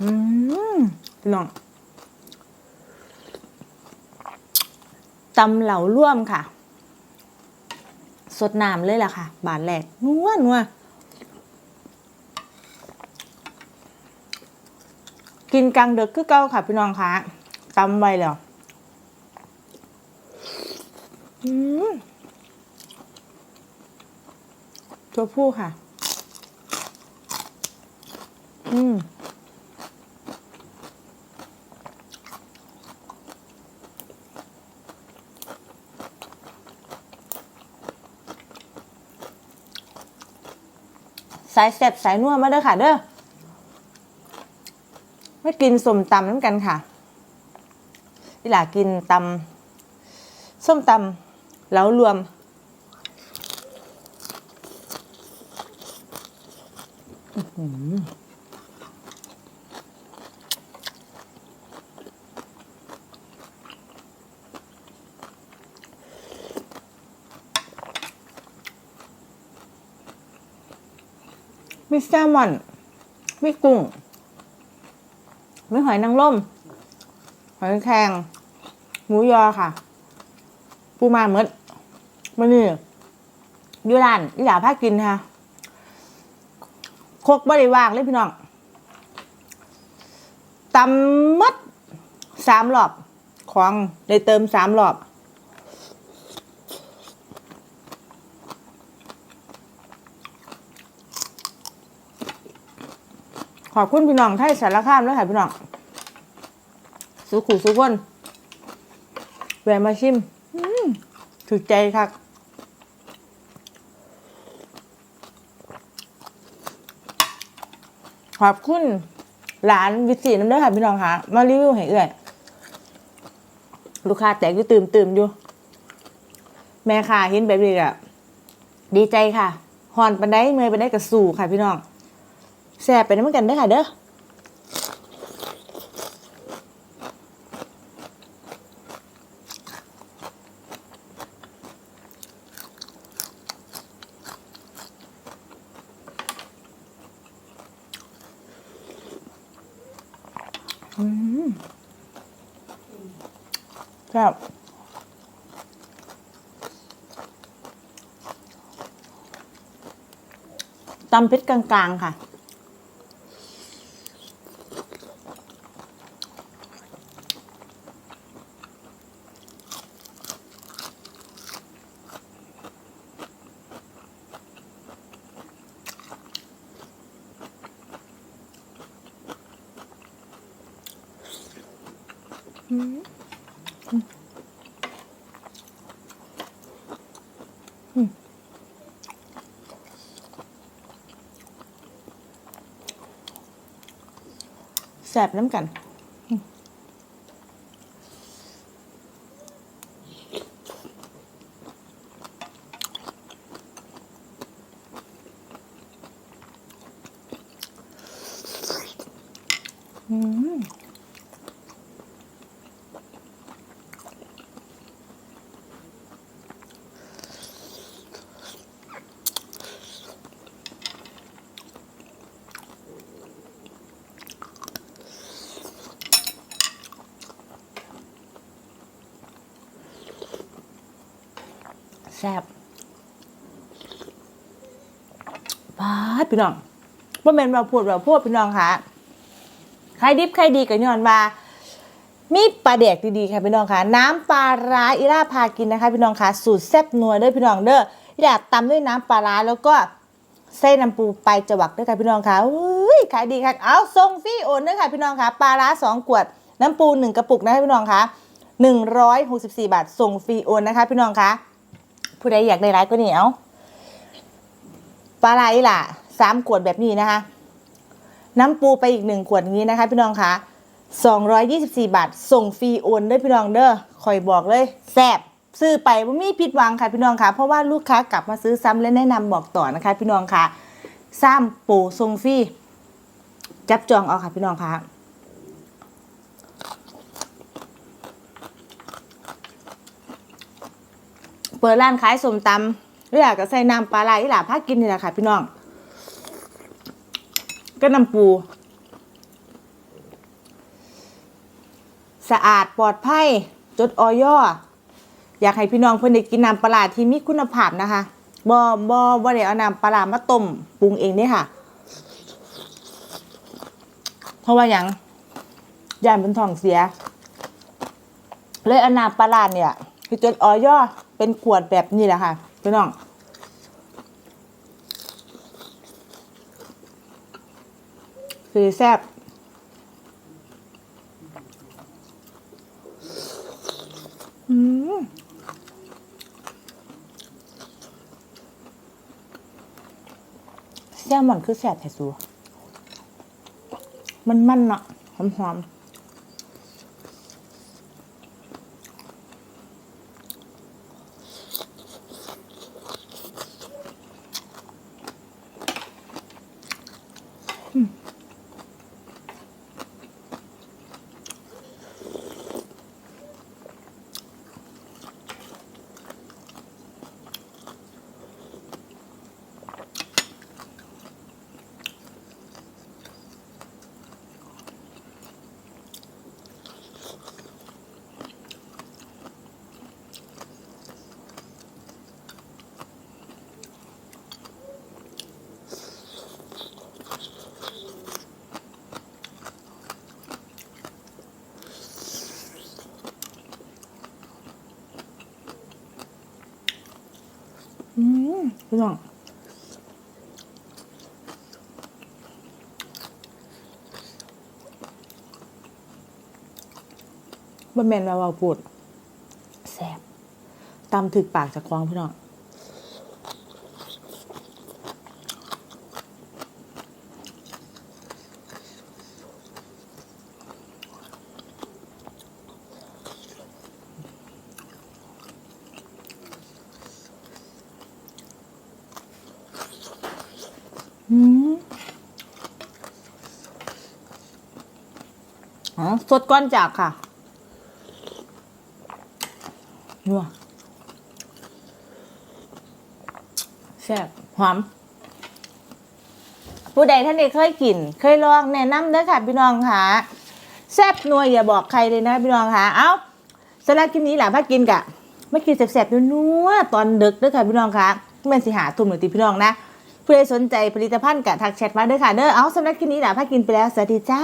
อืมพี่น้องตำเหล่าร่วมค่ะ สดน้ำเลยล่ะค่ะ บาทแรกนัวนัวกินกลางเดึกคือเก้าค่ะ พี่น้องคะตำไว้แล้วตัวผู้ค่ะ อืม สายแซ่บสายนัวมาเด้อค่ะ เด้อไม่กินส้มตำน้ำกันค่ะนี่หละกินตำส้มตำแล้วรวม อื มีแซลมอน มีกุ้ง มีหอยนางรมหอยแครงหมูยอค่ะ ปูมาเมดมันนี่อยู่ร้านอีหลาพากินค่ะโคกบริวางเลยพี่น้องตำมัดสามรอบ ของเลยเติมสามรอบ อบคุณพี่น้องไทยสารคามด้วยค่ะพี่น้องสุขุสุขคนแวะมาชิมถูกใจค่ะขอบคุณหลานวิสีน้ำเด้อค่ะพี่น้องค่ะ มารีวิวให้เอื่อย ลูกค้าแตกอยู่ตื่มตื่มอยู่ แม่ค่ะเห็นแบบนี้อะดีใจค่ะหอนปันได้เมื่อยปันได้กับสู่ค่ะพี่น้อง แซ่บไปน้ำกันได้ค่ะเด้ออืมครับตำพริกกลางๆค่ะ แสบน้ำกันอืม แซ่บปาพี่น้องว่าเมนเราพูดเราพูดพี่น้องค่ะใครดิบใครดีกับย้อนว่ามีปลาแดกดีๆค่ะพี่น้องค่ะ น้ำปลาร้าอีล่าพากินนะคะ พี่น้องค่ะ สูตรแซ่บนัวเด้อพี่น้องเด้ออยากตำด้วยน้ำปลาร้าแล้วก็เส้นน้ำปูไปจวักด้วยค่ะพี่น้องค่ะอุ้ยขายดีค่ะ เอาส่งฟรีโอนด้วยค่ะพี่น้องค่ะ ปลาร้าสองขวด น้ำปูหนึ่งกระปุกนะคะพี่น้องค่ะหนึ่งร้อยหกสิบสี่บาทส่งฟรีโอนนะคะพี่น้องค่ะ ผู้ใดอยากได้ร้ายก็เหนียวปลาไหลล่ะสามขวดแบบนี้นะคะ น้ำปูไปอีกหนึ่งขวดนี้นะคะ พี่น้องคะ224 บาท ส่งฟรีโอนด้อพี่น้องเด้อคอยบอกเลยแซ่บซื้อไปว่ามีผิดหวังค่ะพี่น้องคะเพราะว่าลูกค้ากลับมาซื้อซ้ำและแนะนำบอกต่อนะคะ พี่น้องคะซ้ำปูส่งฟรีจับจองเอาค่ะพี่น้องค่ะ เปิดร้านขายสมตำหรืออยากจะใส่น้ำปลาไหลหล่ะพากินนี่แหละค่ะ พี่น้องก็น้ำปู สะอาดปลอดภัยจดออยอยากให้พี่น้องเพิ่อนได้กินน้ำปลาที่มีคุณภาพนะคะบ่บ่บ่ได้เอาน้ำปลามาต้มปรุงเองเด้ค่ะ เพราะว่าหยังย่านเป็นท้องเสีย เลยเอาน้ำปลาร้าเนี่ย คือจดออยอเป็นขวดแบบนี้แหละค่ะพี่น้องคือแซ่บอืมแซ่บมันคือแซ่บแท้สูมันมันเนาะหอมห อืมพี่น้องบะเมนว่าเว่าปวดแซ่บตำถึกปากจากคลองพี่น้อง สดก้อนจากค่ะนัวแซ่บหอม ผู้ใดท่านใดเคยกิน เคยลองแนะนำเด้อค่ะ พี่น้องค่ะ แซ่บนัวอย่าบอกใครเลยนะพี่น้องค่ะ เอ้าสำหรับคลิปนี้แหละพักกินกะไม่กินแซ่บๆนัวๆตอนดึกเด้อค่ะพี่น้องค่ะแม่นสิหาทุ่มหนึ่งตีพี่น้องนะผู้ใดสนใจผลิตภัณฑ์กะทักแชทมาเด้อค่ะเด้อเอาสำหรับคลิปนี้แหละพักกินไปแล้วสวัสดีจ้า